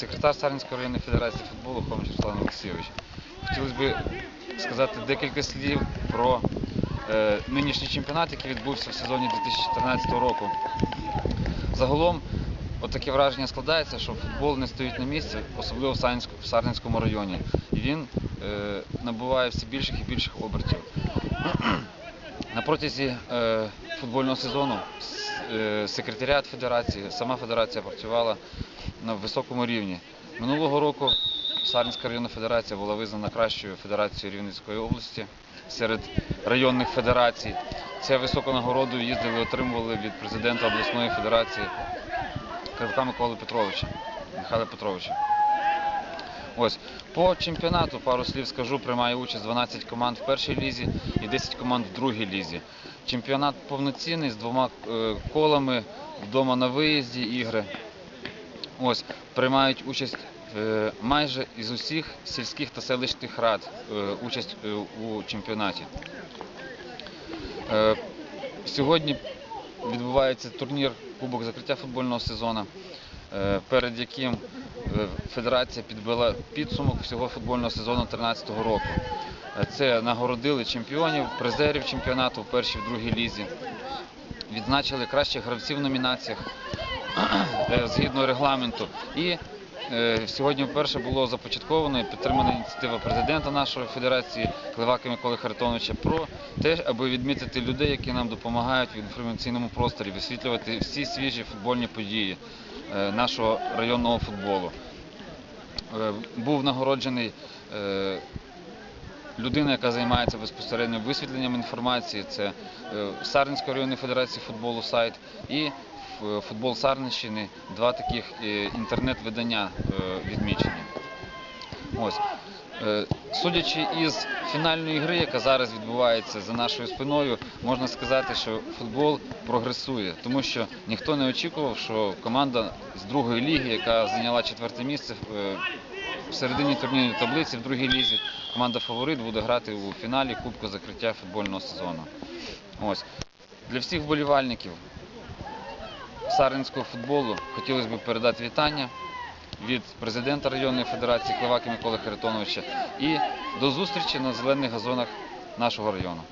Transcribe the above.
секретар Сарненської районної федерації футболу Хомич Руслан Олексійович. Хотілося б сказати декілька слів про е, нинішній чемпіонат, який відбувся в сезоні 2014 року. Загалом, от таке враження складається, що футбол не стоїть на місці, особливо в Сарненському районі. І він е, набуває все більших і більших обертів. На протязі е, футбольного сезону секретаріат федерації, сама федерація працювала на високому рівні. Минулого року Сарненська районна федерація була визнана кращою федерацією Рівненської області серед районних федерацій. Це високу нагороду їздили, отримували від президента обласної федерації Кривка Миколи Петровича, Михайла Петровича. Ось по чемпіонату пару слів скажу. Приймає участь 12 команд в першій лізі і 10 команд в другій лізі. Чемпіонат повноцінний з двома е, колами вдома на виїзді ігри. Ось приймають участь е, майже із усіх сільських та селищних рад е, участь у чемпіонаті. Сьогодні відбувається турнір Кубок закриття футбольного сезону, е, перед яким е, федерація підбила підсумок всього футбольного сезону 2013 року. Е, Це нагородили чемпіонів, призерів чемпіонату в першій в другій лізі. Відзначили кращих гравців в номінаціях згідно регламенту. І сьогодні вперше було започатковано і підтримана ініціатива президента нашої федерації Клеваки Миколи Харитоновича про те, аби відмітити людей, які нам допомагають в інформаційному просторі, висвітлювати всі свіжі футбольні події е, нашого районного футболу. Е, Був нагороджений е, людина, яка займається безпосередньо висвітленням інформації. Це е, Сарненської районної федерації футболу сайт і футбол Сарненщини. Два таких е, інтернет-видання е, відмічені. Е, Судячи із фінальної гри, яка зараз відбувається за нашою спиною, можна сказати, що футбол прогресує, тому що ніхто не очікував, що команда з другої ліги, яка зайняла четверте місце е, в середині турнірної таблиці, в другій лізі, команда фаворит буде грати у фіналі Кубку закриття футбольного сезону. Для всіх вболівальників сарненського футболу хотілося б передати вітання від президента районної федерації Кливаки Миколи Харитоновича і до зустрічі на зелених газонах нашого району.